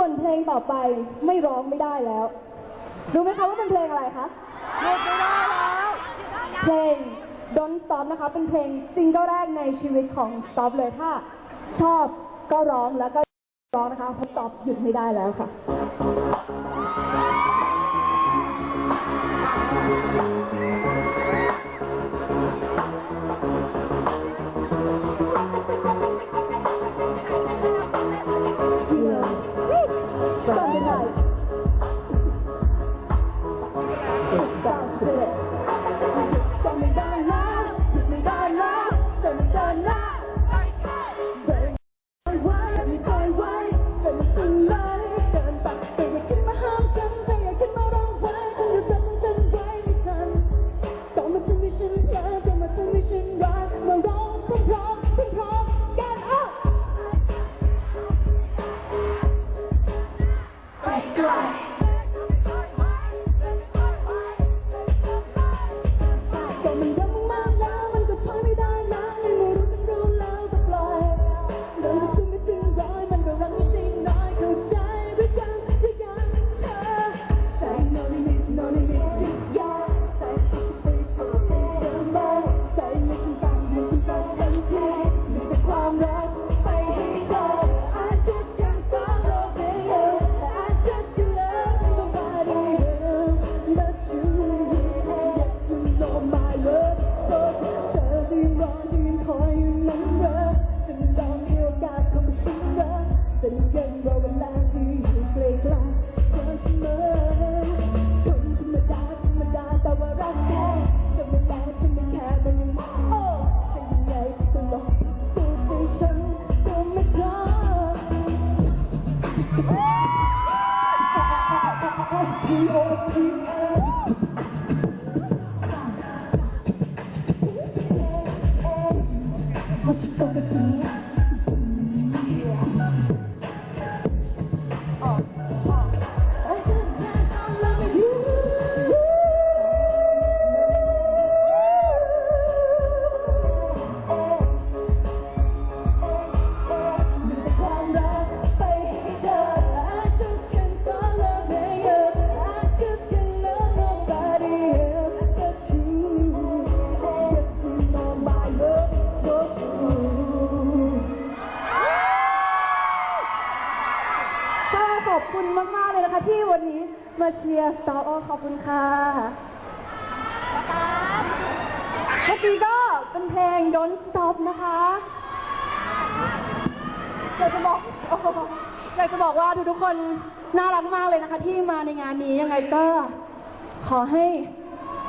ส่วนเพลงต่อไปไม่ร้องไม่ได้แล้ว รู้ไหมคะว่าเป็นเพลงอะไรคะหยุดไม่ได้แล้ว เพลง Don't Stop นะคะ เป็นเพลงซิงเกิลแรกในชีวิตของ Stop เลยถ้าชอบก็ร้องแล้วก็ร้องนะคะเพราะ Stop หยุดไม่ได้แล้วค่ะ Sunday night. It's bounce to this. อฉันยังรอเวลาที่อยู่ใกล้ๆเธอเสมอคนธรรมดาธรรมดาแต่ว่ารักแท้แต่เวลาฉันไม่แค่มันยังโอ้จะยังไงที่ต้องลองสู้ใจฉันก็ไม่กล้า S-T-O-P-N What you gonna do? อบคุณมากๆเลยนะคะ ที่วันนี้มาเชียร์ Star o ขอบคุณค่ะเมื่อกี้ก็เป็นเพลง Don't Stop นะคะอยากจะบอกอยากจะบอกว่าทุกๆคนน่ารักมากเลยนะคะ ที่มาในงานนี้ยังไงก็ขอให้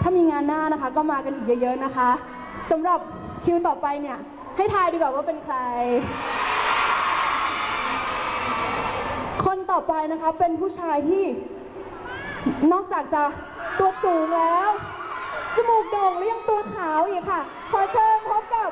ถ้ามีงานหน้านะคะ ก็มากันอีกเยอะๆนะคะสำหรับคิวต่อไปเนี่ย ให้ทายดีกว่าว่าเป็นใคร อไปนะคะ เป็นผู้ชายที่ นอกจากจะตัวสูงแล้ว จมูกโด่งแล้ยังตัวขาวอีกค่ะ ขอเชิญพบกับ